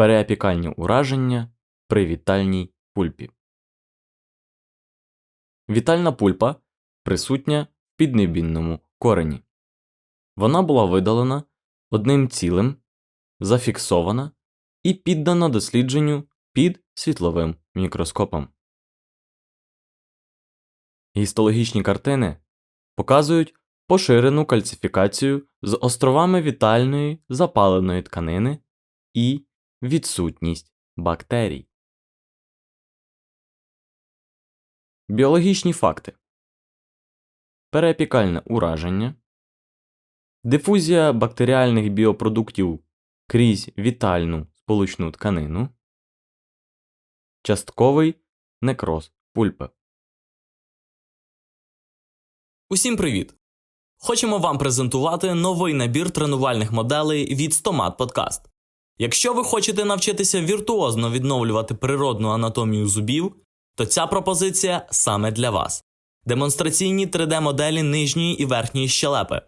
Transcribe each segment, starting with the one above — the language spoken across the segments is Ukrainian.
переапікальні ураження при вітальній пульпі. Вітальна пульпа присутня в піднебінному корені. Вона була видалена одним цілим, зафіксована і піддана дослідженню під світловим мікроскопом. Гістологічні картини показують поширену кальцифікацію з островами вітальної запаленої тканини і відсутність бактерій. Біологічні факти переапікальне ураження, дифузія бактеріальних біопродуктів крізь вітальну сполучну тканину, частковий некроз пульпи. Усім привіт! Хочемо вам презентувати новий набір тренувальних моделей від Stomat Podcast. Якщо ви хочете навчитися віртуозно відновлювати природну анатомію зубів, то ця пропозиція саме для вас. Демонстраційні 3D-моделі нижньої і верхньої щелепи,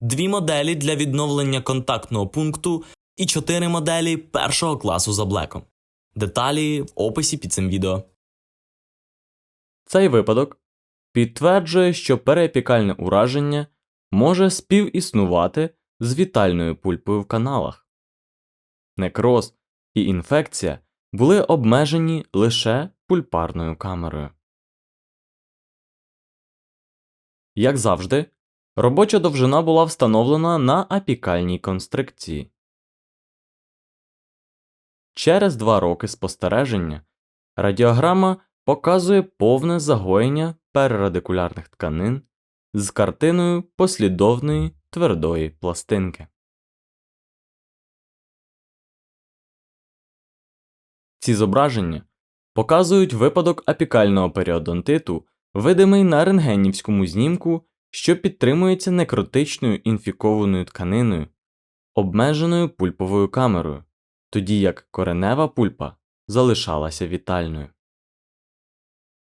дві моделі для відновлення контактного пункту і чотири моделі першого класу за блеком. Деталі в описі під цим відео. Цей випадок підтверджує, що переапікальне ураження може співіснувати з вітальною пульпою в каналах. Некроз і інфекція були обмежені лише пульпарною камерою. Як завжди, робоча довжина була встановлена на апікальній констрикції. Через два роки спостереження радіограма показує повне загоєння перерадикулярних тканин з картиною послідовної твердої пластинки. Ці зображення показують випадок апікального періодонтиту, видимий на рентгенівському знімку, що підтримується некротичною інфікованою тканиною, обмеженою пульповою камерою, тоді як коренева пульпа залишалася вітальною.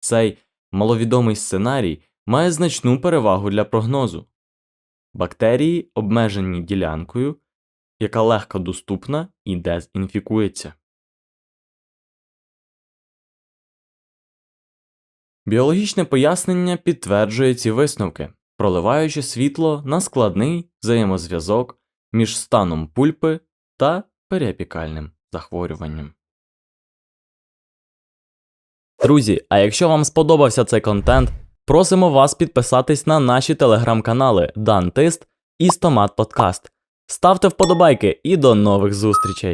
Цей маловідомий сценарій має значну перевагу для прогнозу. Бактерії обмежені ділянкою, яка легко доступна і дезінфікується. Біологічне пояснення підтверджує ці висновки, проливаючи світло на складний взаємозв'язок між станом пульпи та періапікальним захворюванням. Друзі, а якщо вам сподобався цей контент, просимо вас підписатись на наші телеграм-канали Дантист і Стомат Подкаст. Ставте вподобайки і до нових зустрічей!